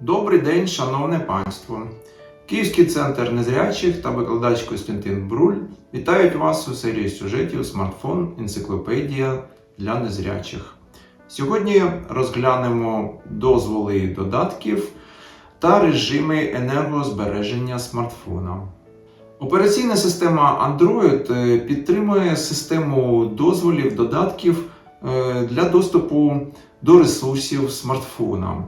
Добрий день, шановне панство! Київський центр незрячих та викладач Костянтин Бруль вітають вас у серії сюжетів Смартфон Енциклопедія для незрячих. Сьогодні розглянемо дозволи додатків та режими енергозбереження смартфона. Операційна система Android е, підтримує систему дозволів додатків е, для доступу до ресурсів смартфона.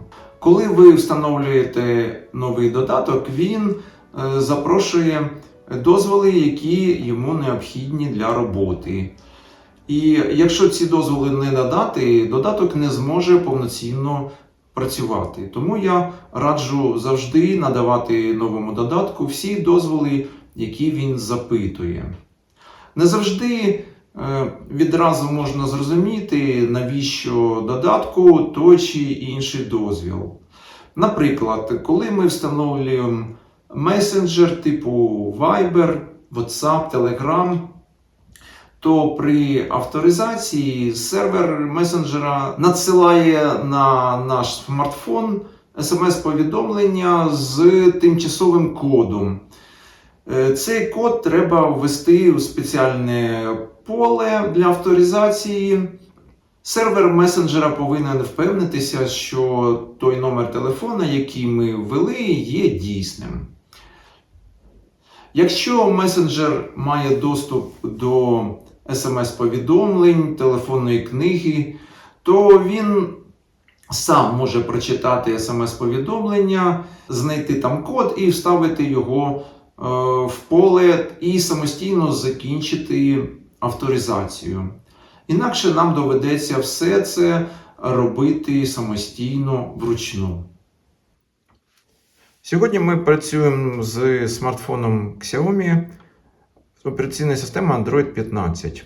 Коли ви встановлюєте новий додаток, він е, запрошує дозволи, які йому необхідні для роботи. І якщо ці дозволи не надати, додаток не зможе повноцінно працювати. Тому я раджу завжди надавати новому додатку всі дозволи, які він запитує. Не завжди відразу можна зрозуміти, навіщо додатку той чи інший дозвіл. Наприклад, коли ми встановлюємо месенджер типу Viber, WhatsApp, Telegram, то при авторизації сервер месенджера надсилає на наш смартфон смс-повідомлення з тимчасовим кодом. Е, Цей код треба ввести у спеціальне поле для авторизації. Сервер месенджера повинен впевнитися, що той номер телефона, який ми ввели, є дійсним. Якщо месенджер має доступ до смс-повідомлень, телефонної книги, то він сам може прочитати смс-повідомлення, знайти там код і вставити його е, в поле і самостійно закінчити авторизацію. Інакше нам доведеться все це робити самостійно вручну. Сьогодні ми працюємо з смартфоном Xiaomi з операційної системи Android 15.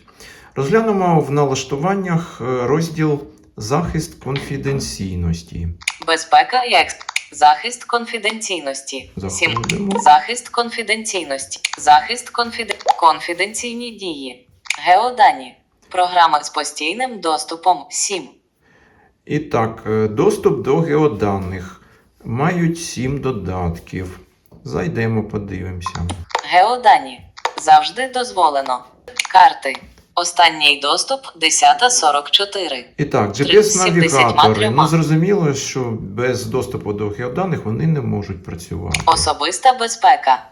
Розглянемо в налаштуваннях е, розділ Захист конфіденційності. Безпека і експ. Захист конфіденційності. Заходимо. Захист конфіденційності. Захист конфіде... конфіденційні дії. Геодані. Програма з постійним доступом 7. І так, е, доступ до геоданих. Мають 7 додатків. Зайдемо, подивимося. Геодані. Завжди дозволено. Карти. Останній доступ 10.44. І так, 70 GPS-навігатори. Ну, зрозуміло, що без доступу до геоданих вони не можуть працювати. Особиста безпека.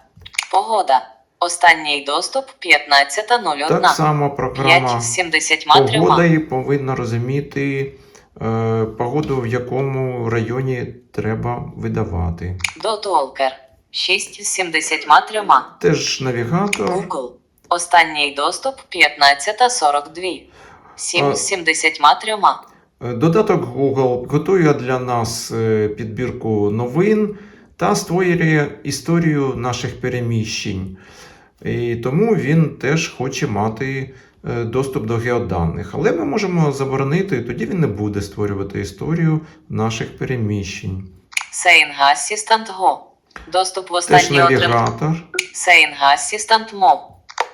Погода. Останній доступ 15.01. Так само програма 5 з 73. повинна розуміти е, погоду, в якому районі треба видавати. Дотолкер 6 з 73. Теж навігатор. Google. Останній доступ 15.42. 7 А- з 73. Е, Додаток Google готує для нас е, підбірку новин та створює історію наших переміщень. І тому він теж хоче мати е, доступ до геоданих. Але ми можемо заборонити, тоді він не буде створювати історію наших переміщень. Go. Доступ в останній навігатор. Mov.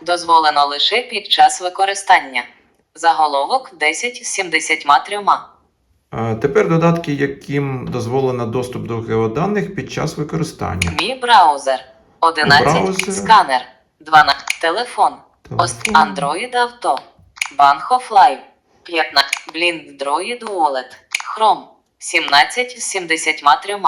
Дозволено лише під час використання. Заголовок 10 з 73. Е, Тепер додатки, яким дозволено доступ до геоданих під час використання. Мій браузер. 11. Браузер. Сканер. 12. Телефон. Ост Android. Bank of Live. 15. Blind Droid Wallet. Chrome. 17 з 73. Е,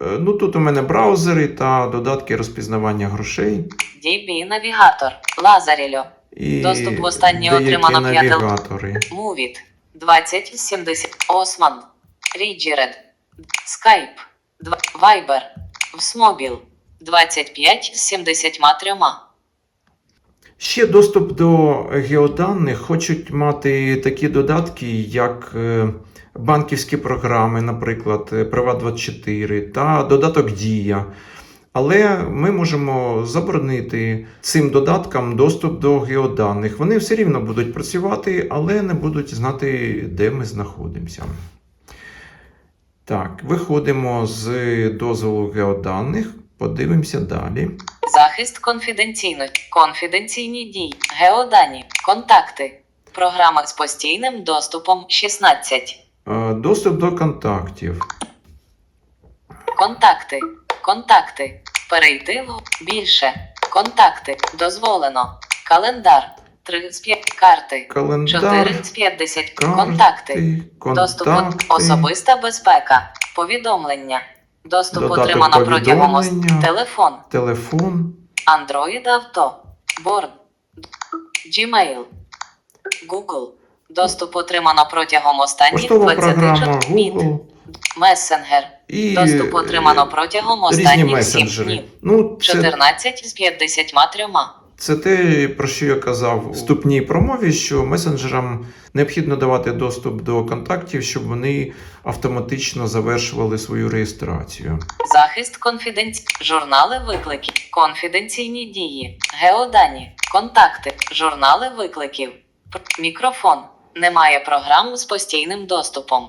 Ну тут у мене браузери та додатки розпізнавання грошей. DB Навігатор. Лазарільо. І Доступ в останнє отримано п'яте- навігатори. Move 20 з 70. Осман. Ріджеред. Skype. Два- Viber. Всмобіл. 25 з 73. Ще доступ до геоданих хочуть мати такі додатки, як е, банківські програми, наприклад, е, Приват24 та додаток Дія. Але ми можемо заборонити цим додаткам доступ до геоданих. Вони все рівно будуть працювати, але не будуть знати, де ми знаходимося. Так, виходимо з дозволу геоданих, подивимося далі. Захист конфіденційності. Конфіденційні дії. Геодані. Контакти. Програма з постійним доступом 16. Е, Доступ до контактів. Контакти. Контакти. Перейти в більше. Контакти. Дозволено. Календар. 3 з 5 карти. Календар. 4 з 50. Карти, Контакти. Доступ контакти, особиста безпека. Повідомлення. Доступ Додаток отримано протягом ос- повідомлення. телефон. телефон, Android авто. Борд. Gmail. Google. Доступ отримано протягом останніх поштова 24 програма днів. Google і Доступ е, отримано протягом різні останніх 7 месенджери. днів. Ну, це 14 з 53. Це те, про що я казав у вступній промові, що месенджерам необхідно давати доступ до контактів, щоб вони автоматично завершували свою реєстрацію. Захист конфіденцій. Журнали викликів. Конфіденційні дії. Геодані. Контакти. Журнали викликів. Мікрофон. Немає програм з постійним доступом.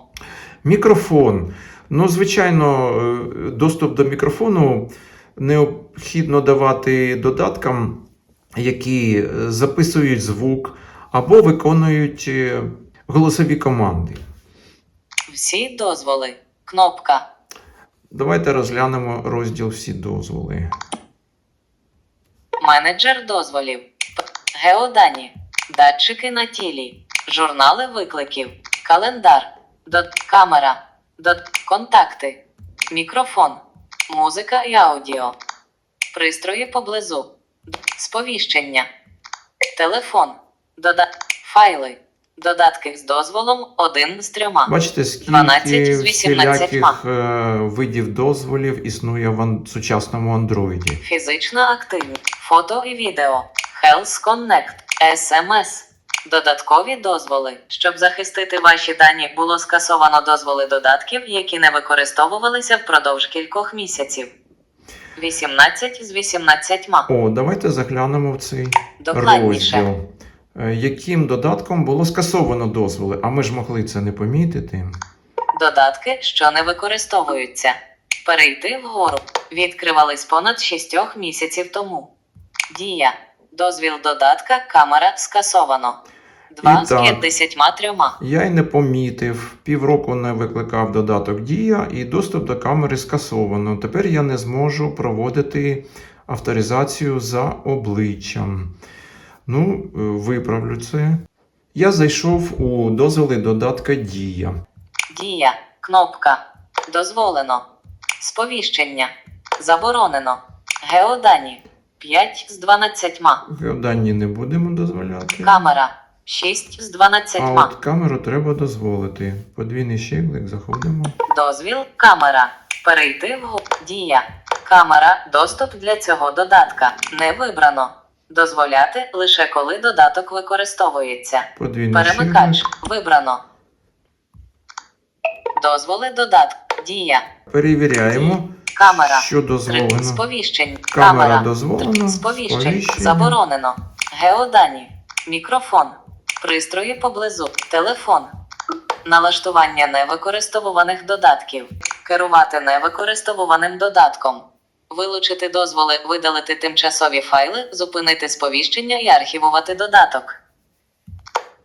Мікрофон. Ну, звичайно, е, доступ до мікрофону необхідно давати додаткам, які е, записують звук або виконують е, голосові команди. Всі дозволи. Кнопка. Давайте розглянемо розділ всі дозволи. Менеджер дозволів. Геодані. Датчики на тілі. Журнали викликів. Календар. Дот... Камера. Дот... Контакти. Мікрофон. Музика і аудіо. Пристрої поблизу. Сповіщення. Телефон. Дода... Файли. Додатки з дозволом один з трьома. Бачите, скільки 12 з 18. е, видів дозволів існує в ан- сучасному андроїді. Фізична активність, фото і відео, Health Connect, SMS. Додаткові дозволи. Щоб захистити ваші дані, було скасовано дозволи додатків, які не використовувалися впродовж кількох місяців. 18 з 18. О, давайте заглянемо в цей Докладніше. розділ. Е, Яким додатком було скасовано дозволи, а ми ж могли це не помітити. Додатки, що не використовуються. Перейти вгору. Відкривались понад 6 місяців тому. Дія. Дозвіл додатка камера скасовано. 2 з І так. 53. Я й не помітив, півроку не викликав додаток Дія і доступ до камери скасовано. Тепер я не зможу проводити авторизацію за обличчям. Ну, е, виправлю це. Я зайшов у дозволи додатка Дія. Дія. Кнопка. Дозволено. Сповіщення. Заборонено. Геодані. 5 з 12. Дані не будемо дозволяти. Камера. 6 з 12. А от камеру треба дозволити. Подвійний щеглик, заходимо. Дозвіл. Камера. Перейти в Дія. Камера. Доступ для цього додатка. Не вибрано. Дозволяти лише коли додаток використовується. Подвійний Перемикач. щеглик. Вибрано. Дозволи додатку. Дія. Перевіряємо, Камера. що Три дозволено. сповіщень. Камера Камера. дозволено. Сповіщень. Сповіщення. Заборонено. Геодані. Мікрофон. Пристрої поблизу. Телефон. Налаштування невикористовуваних додатків. Керувати невикористовуваним додатком. Вилучити дозволи, видалити тимчасові файли, зупинити сповіщення і архівувати додаток.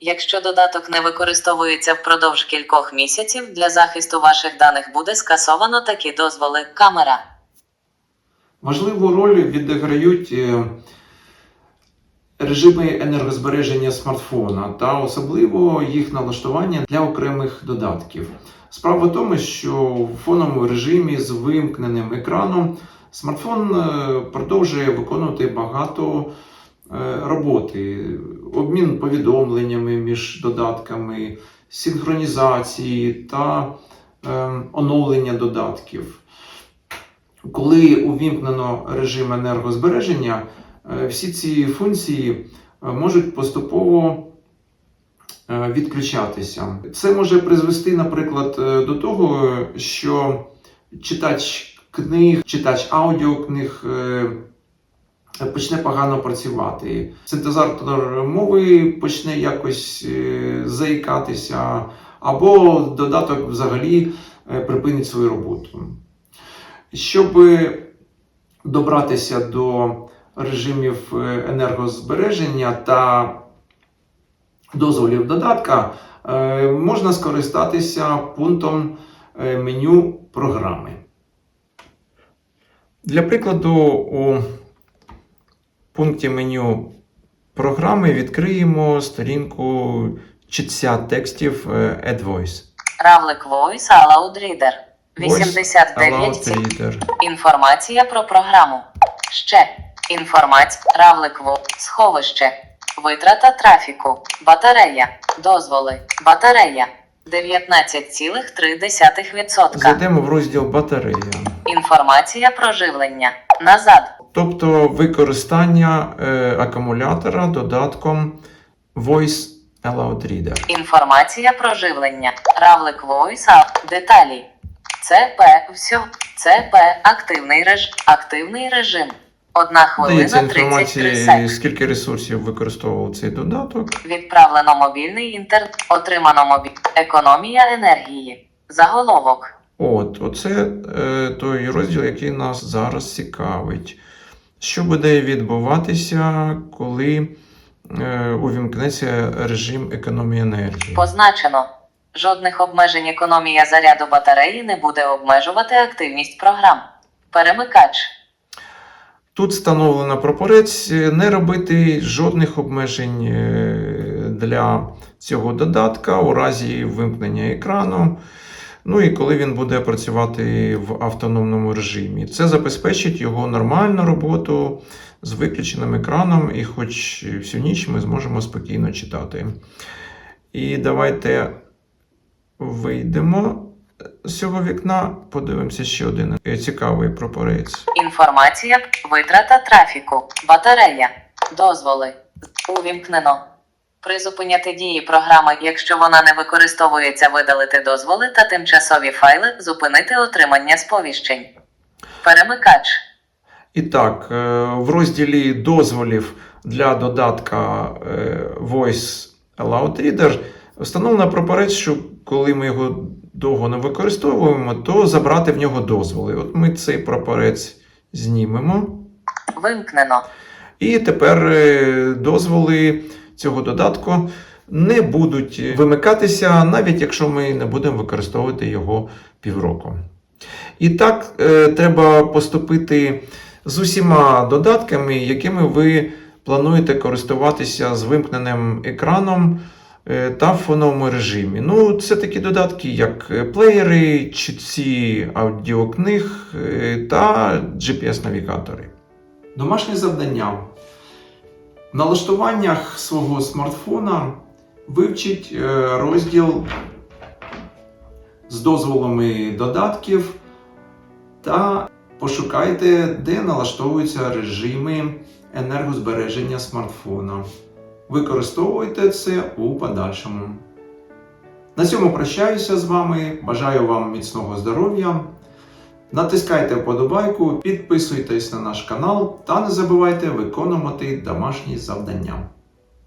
Якщо додаток не використовується впродовж кількох місяців, для захисту ваших даних буде скасовано такі дозволи. Камера. Важливу роль відіграють е, режими енергозбереження смартфона та особливо їх налаштування для окремих додатків. Справа в тому, що в фоновому режимі з вимкненим екраном смартфон е, продовжує виконувати багато е, роботи, обмін повідомленнями між додатками, синхронізації та е, оновлення додатків. Коли увімкнено режим енергозбереження, всі ці функції е, можуть поступово е, відключатися. Це може призвести, наприклад, е, до того, що читач книг, читач аудіокниг е, почне погано працювати. Синтезатор мови почне якось е, заїкатися, або додаток взагалі е, припинить свою роботу. Щоб добратися до режимів е, енергозбереження та дозволів додатка, е, можна скористатися пунктом е, меню програми. Для прикладу, у пункті меню програми відкриємо сторінку читця текстів е, Add Voice. Равлик Voice Aloud Reader. 89 Aloud ці... Reader. Інформація про програму. Ще. Інформація. Равлик Во. Сховище. Витрата трафіку. Батарея. Дозволи. Батарея. 19,3%. Зайдемо в розділ батарея. Інформація про живлення. Назад. Тобто використання е, акумулятора додатком Voice Aloud Reader. Інформація про живлення. Равлик Voice App. Деталі. ЦП. Все. ЦП. Активний режим. Активний режим. Одна Дається хвилина 33 інформація, секунд. скільки ресурсів використовував цей додаток. Відправлено мобільний інтернет. Отримано мобіль. Економія енергії. Заголовок. От, оце е, той розділ, який нас зараз цікавить. Що буде відбуватися, коли е, увімкнеться режим економії енергії? Позначено. Жодних обмежень економія заряду батареї не буде обмежувати активність програм. Перемикач. Тут встановлено прапорець е, не робити жодних обмежень е, для цього додатка у разі вимкнення екрану. Ну і коли він буде працювати в автономному режимі. Це забезпечить його нормальну роботу з виключеним екраном, і хоч всю ніч ми зможемо спокійно читати. І давайте вийдемо з цього вікна, подивимося ще один цікавий прапорець. Інформація. Витрата трафіку. Батарея. Дозволи. Увімкнено. Призупиняти дії програми, якщо вона не використовується, видалити дозволи та тимчасові файли, зупинити отримання сповіщень. Перемикач. І так, е, в розділі дозволів для додатка е, Voice Aloud Reader встановлено прапорець, що коли ми його довго не використовуємо, то забрати в нього дозволи. От ми цей прапорець знімемо. Вимкнено. І тепер е, дозволи цього додатку не будуть вимикатися, навіть якщо ми не будемо використовувати його півроку. І так е, треба поступити з усіма додатками, якими ви плануєте користуватися з вимкненим екраном та в фоновому режимі. Ну, це такі додатки, як е, плеєри, чітці аудіокниг е, та GPS-навігатори. Домашнє завдання. В налаштуваннях свого смартфона вивчіть е, розділ з дозволами додатків та пошукайте, де налаштовуються режими енергозбереження смартфона. Використовуйте це у подальшому. На цьому прощаюся з вами. Бажаю вам міцного здоров'я. Натискайте вподобайку, підписуйтесь на наш канал та не забувайте виконувати домашні завдання.